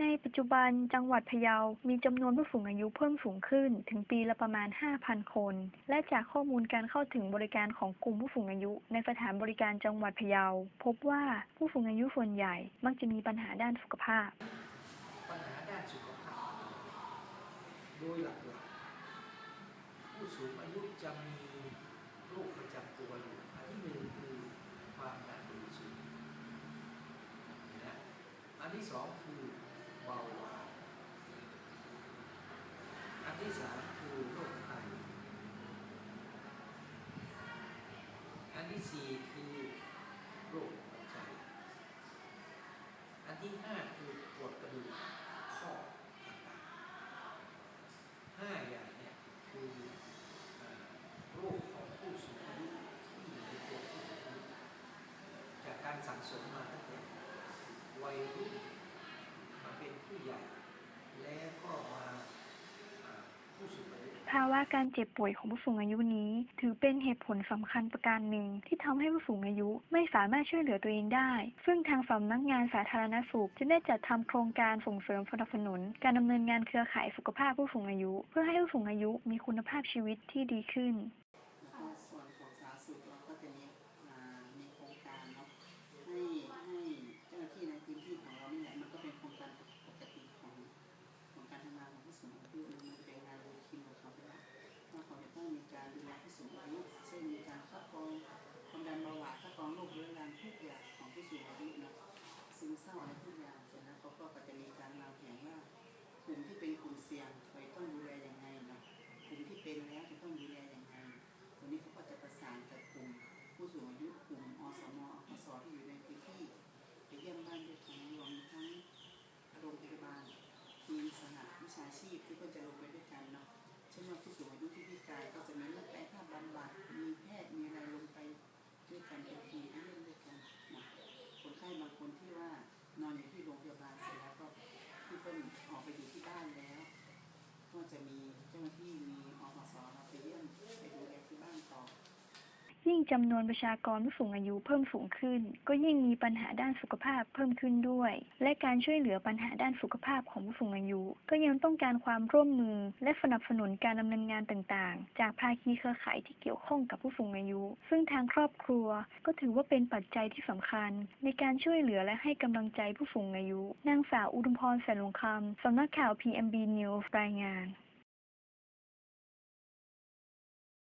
ในปัจจุบันจังหวัดพะเยา มีจำนวนผู้สูงอายุเพิ่มสูงขึ้น ถึงปีละประมาณ 5,000 คน และจากข้อมูลการเข้าถึงบริการของกลุ่มผู้สูงอายุ ในสถานบริการจังหวัดพะเยา พบว่าผู้สูงอายุส่วนใหญ่มักจะมีปัญหาด้านสุขภาพ ปัญหาด้านสุขภาพ โดยหลักๆผู้สูงอายุจะมีโรคประจำตัวอยู่อันที่หนึ่งคือความดันโลหิตสูงนะอันที่สองคือ เบาหวานอันที่สามคือโรคไตอันที่สี่คือโรคหัวใจ อันที่ห้าคือปวดกระดูกข้อต่างๆห้าอย่างเนี่ยคือโรคของผู้สูงอายุที่อยู่ในตัวผู้สูงอายุจากการสั่งสมมาตั้งแต่วัยรุ่น เป็นผู้ใหญ่ แล้วก็มาผู้สูงอายุภาวะการเจ็บป่วยของผู้สูงอายุนี้ ถือเป็นเหตุผลสำคัญประการหนึ่ง ที่ทำให้ผู้สูงอายุไม่สามารถช่วยเหลือตัวเองได้ ซึ่งทางสำนักงานสาธารณสุข จะได้จัดทำโครงการส่งเสริมสนับสนุน การดำเนินงานเครือข่ายสุขภาพผู้สูงอายุ เพื่อให้ผู้สูงอายุมีคุณภาพชีวิตที่ดีขึ้น จะมีใช่ไหมอพสเราไปเยี่ยมไปดูแลที่บ้านต่อ ยิ่งจำนวนประชากรผู้สูงอายุเพิ่มสูงขึ้น ก็ยิ่งมีปัญหาด้านสุขภาพเพิ่มขึ้นด้วย และการช่วยเหลือปัญหาด้านสุขภาพของผู้สูงอายุ ก็ยังต้องการความร่วมมือ และสนับสนุนการดำเนินงานต่างๆ จากภาคีเครือข่ายที่เกี่ยวข้องกับผู้สูงอายุ ซึ่งทางครอบครัว ก็ถือว่าเป็นปัจจัยที่สำคัญ ในการช่วยเหลือและให้กำลังใจผู้สูงอายุนางสาวอุดมพรแสนลงคำสำนักข่าว PMB News รายงาน